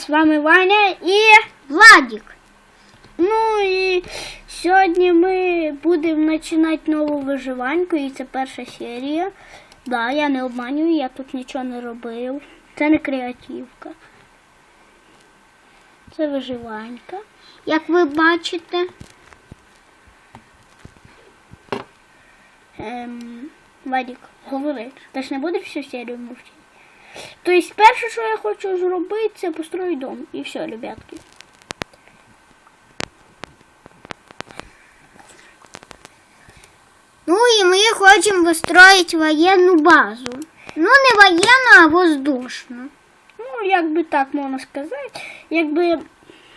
З вами Ваня і Владик. ну і сьогодні ми будемо починати нову виживанку, і це перша серія. Да, я не обманюю, я тут нічого не робив. Це не креативка. Це виживанка. Як ви бачите, Ем, Вадик, говори. Ти ж не будеш всю серію мовчати? Тобто, перше, що я хочу зробити, це построїти дом. І все, ребятки. ну і ми хочемо вистроїти воєнну базу. Ну, не воєнну, а воздушну. Ну, як би так можна сказати. Якби.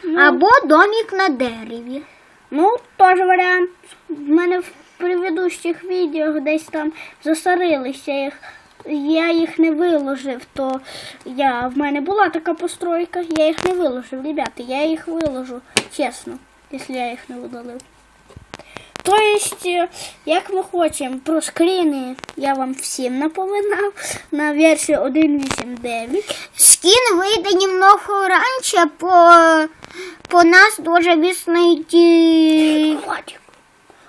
Ну, Або домик на дереві. Ну, теж варіант. В мене в предыдущих відео десь там засорилися їх. Я їх не виложив, то я, в мене була така постройка, я їх не виложив, ребята, я їх виложу, чесно, якщо я їх не удалив. Тобто, як ми хочемо про скріни, я вам всім напоминав на версію 1.8.9. Скин вийде немного раніше, по, по нас дуже віснить.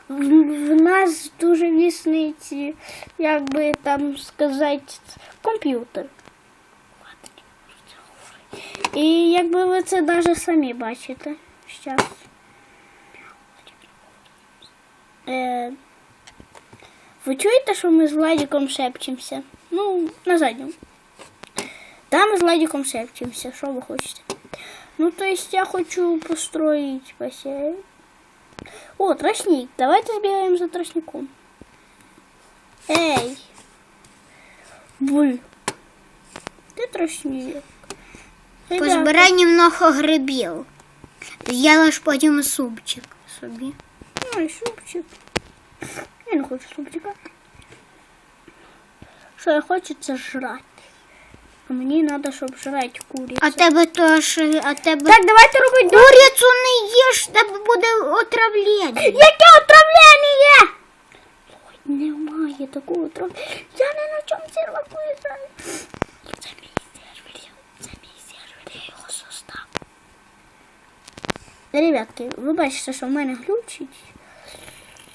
В, нас дуже віснить, як би там сказати, комп'ютер. І якби ви це навіть самі бачите. Щас. Е, ви чуєте, що ми з Владиком шепчемося? Ну, на задньому. Да, ми з Владиком шепчемося. Що ви хочете? Ну, то есть я хочу построить бассейн. О, тростник. Давайте сбегаем за тростником. Эй! Буль. Ты тростник. Ребята, Позбирай немного грибів. З'їла потім супчик собі. Ну и супчик. Я не хочу супчика. Что я хочу, це жрать. А мені надо, щоб жрать курицю. А тебе теж, а тебе... Так, давайте робити дом. Курицю не їж, тебе буде отравлення. Яке отравлення? Ой, немає такого отравлення. Я не на чому серваку граю. Це мій сервер, це мій сервер, я його создав. Ребятки, ви бачите, що в мене глючить.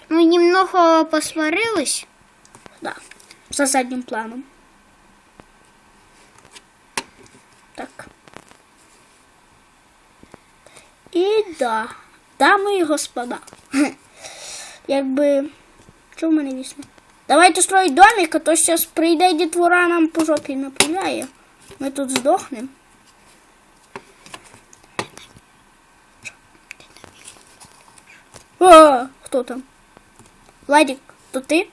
Ми немного посварились. Да, за заднім планом. Так. І да, дами і господа. Якби. Що в мене вісно? Давайте строїть домик, а то зараз прийде дітвора нам по жопі напуляє. Ми тут здохнемо. О, хто там? Владик, то ти?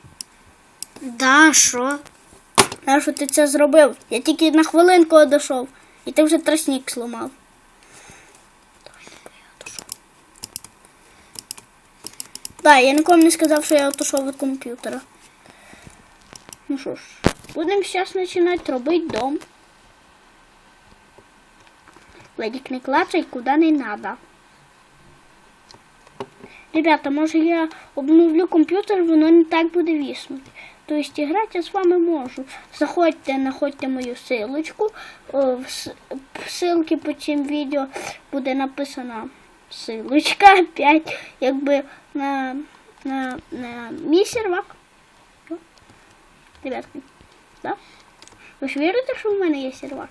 Да, що? Нащо ти це зробив? Я тільки на хвилинку одійшов, і ти вже тростник сломав. Так, я нікому не сказав, що я отошов від комп'ютера. Ну що ж, будемо зараз починати робити дом. Ледік не клацай, куди не надо. Ребята, може я обновлю комп'ютер, воно не так буде віснути. Тобто грати я з вами можу. Заходьте, знаходьте мою силочку. Ссылки по цим відео буде написана силочка опять, якби на, на, на мій сервак. Ребятки, да? Ви ж вірите, що в мене є сервак?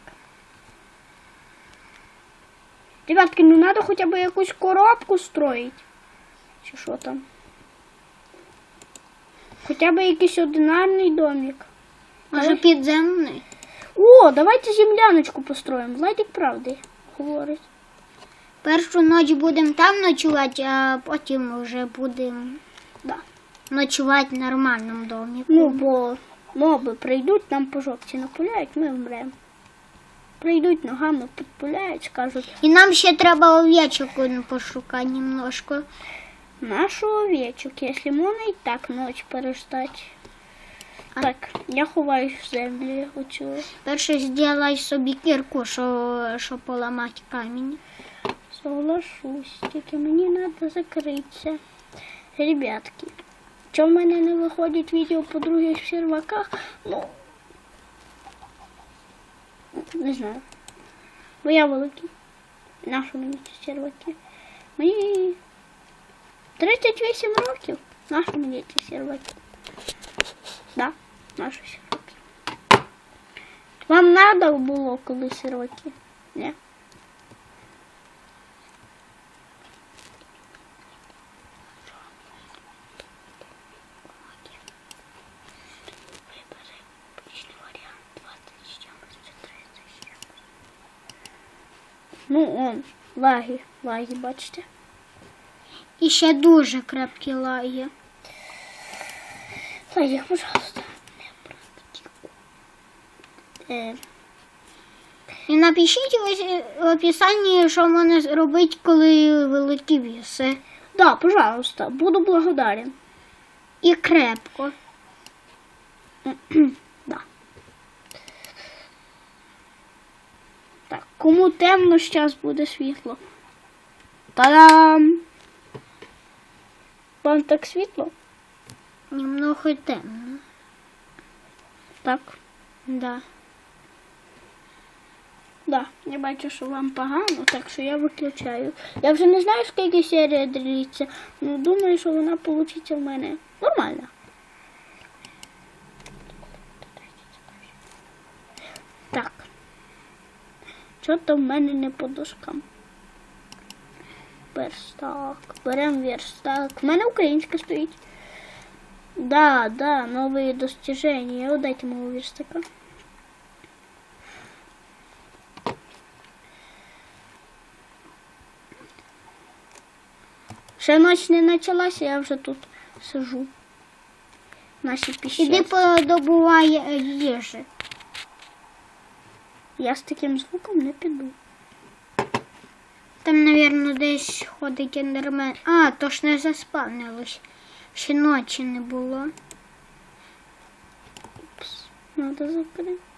Ребятки, ну треба хоча б якусь коробку строїть. Чи що там? Хоча б якийсь одинарний домик. Може підземний? О, давайте земляночку построїмо. Владик правди говорить. Першу ніч будемо там ночувати, а потім вже будемо Да. ночувати в нормальному домі. Ну, бо моби прийдуть, нам по жопці напуляють, ми вмремо. Прийдуть ногами, підпуляють, скажуть, І нам ще треба овечок пошукати немножко. нашу овечок, якщо можна і так ніч перестати. А- Так, я ховаюсь в землі оцю. Перше зробай собі кірку, що, що поламати камінь. Соглашусь, тільки мені треба закритися. Ребятки, чому в мене не виходить відео по других серваках? Ну, не знаю. Бо я великий. Нащо мені ці серваки? Мені 38 років. Нащо мені ці серваки? Да, наші серваки. Вам надо було коли серваки? Ні? Вибери обичний варіант 20 з чимось чи 30 з чимось. Ну, он, лаги, лаги, бачите? І ще дуже крепкі лаги. Лаги, пожалуйста, не. І напишіть в описанні, що можна зробити, коли великі віси. да, пожалуйста, буду благодарен. І крепко. Да. Так, кому темно, зараз буде світло. Та-дам! Вам так світло? Немного темно. Так. Да. Да, я бачу, що вам погано, так що я виключаю. Я вже не знаю, скільки серія длиться, але думаю, що вона вийде в мене нормально. Так. Що то в мене не по дошкам? Верстак. Беремо верстак. В мене українська стоїть. Да, да, новые достижения. Вот дайте мого верстака. Ще ніч не почалася, я вже тут сижу. В нашій піщері. Іди подобувай е, їжі. Я з таким звуком не піду. Там, мабуть, десь ходить ендермен. А, то ж не заспавнилось. Ще ночі не було. Упс, надо закрити.